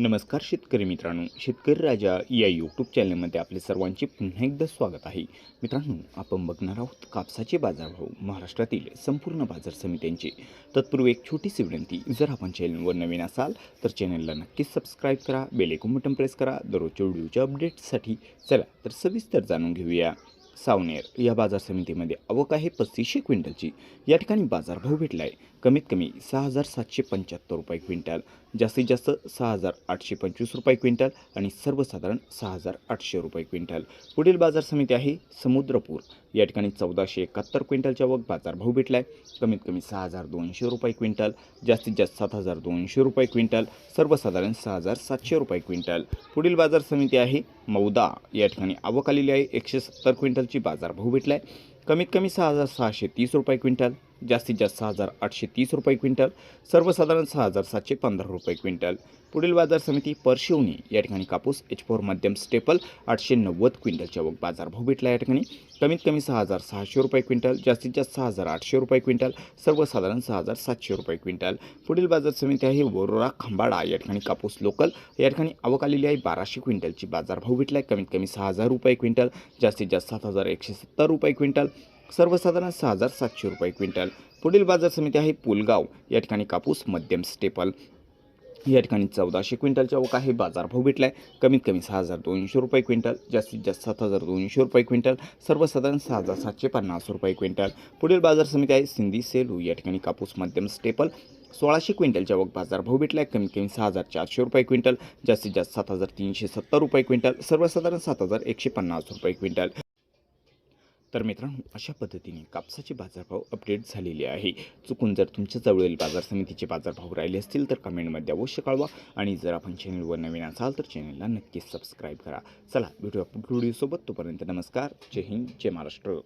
नमस्कार शेतकरी मित्रांनो शेतकरी राजा या यूट्यूब चॅनलमध्ये आपले सर्वांचे पुन्हा एकदा स्वागत आहे. मित्रांनो आपण बघणार आहोत कापसाचे बाजारभाव महाराष्ट्रातील संपूर्ण बाजार समित्यांचे. तत्पूर्वी एक छोटीशी विनंती जर आपण चॅनलवर नवीन असाल तर चॅनलला नक्कीच सबस्क्राईब करा बेलेकून बटन प्रेस करा. दररोजच्या व्हिडिओच्या अपडेट्ससाठी चला तर सविस्तर जाणून घेऊया. सावनेर या बाजार समितीमध्ये आवक आहे पस्तीसशे क्विंटलची. या ठिकाणी बाजारभाव भेटला आहे कमीत कमी सहा हजार सातशे पंच्याहत्तर रुपये क्विंटल जास्तीत जास्त सहा हजार आठशे पंचवीस रुपये क्विंटल आणि सर्वसाधारण सहा हजार आठशे रुपये क्विंटल. पुढील बाजार समिती आहे समुद्रपूर. या ठिकाणी चौदाशे एकाहत्तर क्विंटलच्या वग बाजारभाव भेटला आहे कमीत कमी सहा हजार दोनशे रुपये क्विंटल जास्तीत जास्त सात हजार दोनशे रुपये क्विंटल सर्वसाधारण सहा हजार सातशे रुपये क्विंटल. पुढील बाजार समिती आहे मौदा या ठिकाणी आवक आलेली आहे. एकशे सत्तर क्विंटलची बाजारभाव भेटला आहे कमीत कमी सहा हजार सहाशे तीस रुपये क्विंटल. जास्तीत जास्त सहा हजार आठशे तीस रुपये क्विंटल सर्वसाधारण सहा हजार सातशे पंधरा रुपये क्विंटल. पुढील बाजार समिती परशिवनी या ठिकाणी कापूस एच फोर मध्यम स्टेपल आठशे नव्वद क्विंटलच्या व बाजारभाव भेटला या ठिकाणी. कमीत कमी सहा हजार सहाशे रुपये क्विंटल जास्तीत जास्त सहा हजार आठशे रुपये क्विंटल सर्वसाधारण सहा हजार सातशे रुपये क्विंटल. पुढील बाजार समिती आहे वरोरा खंबाडा या ठिकाणी कापूस लोकल या ठिकाणी आवक आलेली आहे बाराशे क्विंटलची बाजारभाव भेटला आहे कमीत कमी सहा हजार रुपये क्विंटल जास्तीत जास्त सात हजार एकशे सत्तर रुपये क्विंटल. सर्वसाधारण सहा हजार सातशे रुपये क्विंटल. पुढील बाजार समिती आहे पुलगाव. या ठिकाणी कापूस मध्यम स्टेपल. या ठिकाणी चौदाशे क्विंटलच्या अवक आहे. बाजारभाव भेटला आहे कमीत कमी सहा हजार दोनशे रुपये क्विंटल जास्तीत जास्त सात हजार दोनशे रुपये क्विंटल सर्वसाधारण सहा हजार सातशे पन्नास रुपये क्विंटल. पुढील बाजार समिती आहे सिंधी सेलू. या ठिकाणी कापूस मध्यम स्टेपल सोळाशे क्विंटलच्या वग बाजारभाव भेटला आहे कमीत कमी सहा हजार चारशे रुपये क्विंटल जास्तीत जास्त सात हजार तीनशे सत्तर रुपये क्विंटल सर्वसाधारण सात हजार एकशे पन्नास रुपये क्विंटल. तर मित्रांनो अशा पद्धतीने कापसाचे बाजारभाव अपडेट झालेले आहे. चुकून जर तुमच्या जवळील बाजार समितीचे बाजारभाव राहिले असतील तर कमेंटमध्ये अवश्य कळवा. आणि जर आपण चॅनलवर नवीन असाल तर चॅनलला नक्कीच सबस्क्राईब करा. चला व्हिडिओ पुढील व्हिडिओसोबत तोपर्यंत नमस्कार. जय हिंद जय महाराष्ट्र.